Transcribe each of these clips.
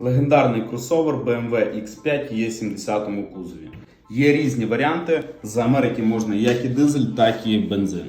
Легендарний кросовер BMW X5 є 70 кузові. Є різні варіанти. З Америки можна як і дизель, так і бензин.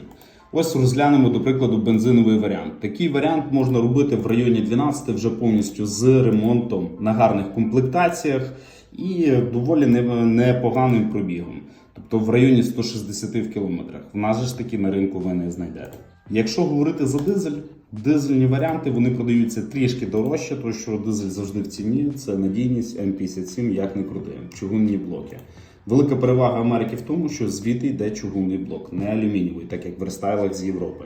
Ось розглянемо, до прикладу, бензиновий варіант. Такий варіант можна робити в районі 12 вже повністю з ремонтом на гарних комплектаціях і доволі непоганим пробігом. Тобто в районі 160 в кілометрах. В нас ж таки на ринку ви не знайдете. Якщо говорити за дизель, дизельні варіанти вони продаються трішки дорожче, тому що дизель завжди в ціні. Це надійність М57, як не крути, чугунні блоки. Велика перевага Америки в тому, що звідти йде чугунний блок, не алюмінієвий, так як в верстайлах з Європи.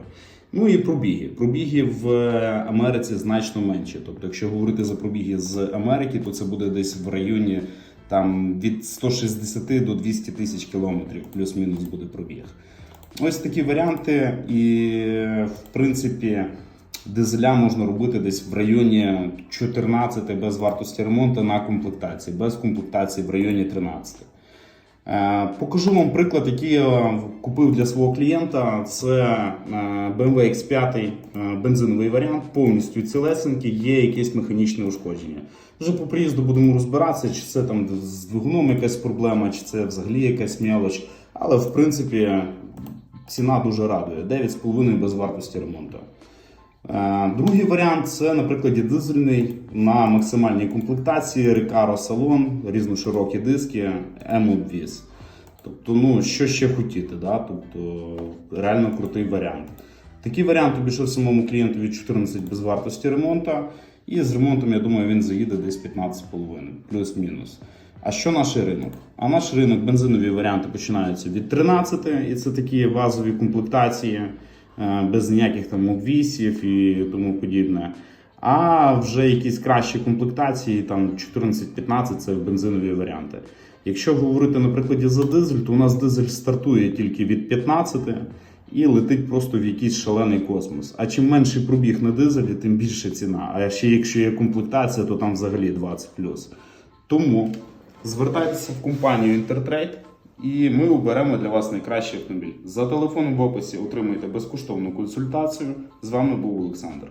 Ну і пробіги. Пробіги в Америці значно менші. Тобто, якщо говорити за пробіги з Америки, то це буде десь в районі там від 160 до 200 тисяч кілометрів, плюс-мінус буде пробіг. Ось такі варіанти, і в принципі дизеля можна робити десь в районі 14 без вартості ремонту на комплектації, без комплектації в районі 13. Е, Покажу вам приклад, який я купив для свого клієнта. Це е, BMW X5 е, бензиновий варіант, повністю цілесенький, є якесь механічне ушкодження. Вже по приїзду будемо розбиратися, чи це там з двигуном якась проблема, чи це взагалі якась мелоч. Але в принципі ціна дуже радує. 9,5 без вартості ремонту. Е, Другий варіант це, на прикладі, дизельний на максимальній комплектації, Recaro салон, різноширокі диски, M-обвіз. Тобто, ну, що ще хотіти, да? тобто, реально крутий варіант. Такий варіант обійшов самому клієнтові 14 без вартості ремонту. І з ремонтом, я думаю, він заїде десь 15,5, плюс-мінус. А що наш ринок? А наш ринок бензинові варіанти починаються від 13, і це такі базові комплектації без ніяких там обвісів і тому подібне. А вже якісь кращі комплектації, там 14-15 це бензинові варіанти. Якщо говорити на прикладі за дизель, то у нас дизель стартує тільки від 15 і летить просто в якийсь шалений космос. А чим менший пробіг на дизелі, тим більше ціна. А ще якщо є комплектація, то там взагалі 20 Тому звертайтеся в компанію Intertrade і ми оберемо для вас найкращий автомобіль. За телефоном в описі отримуєте безкоштовну консультацію. З вами був Олександр.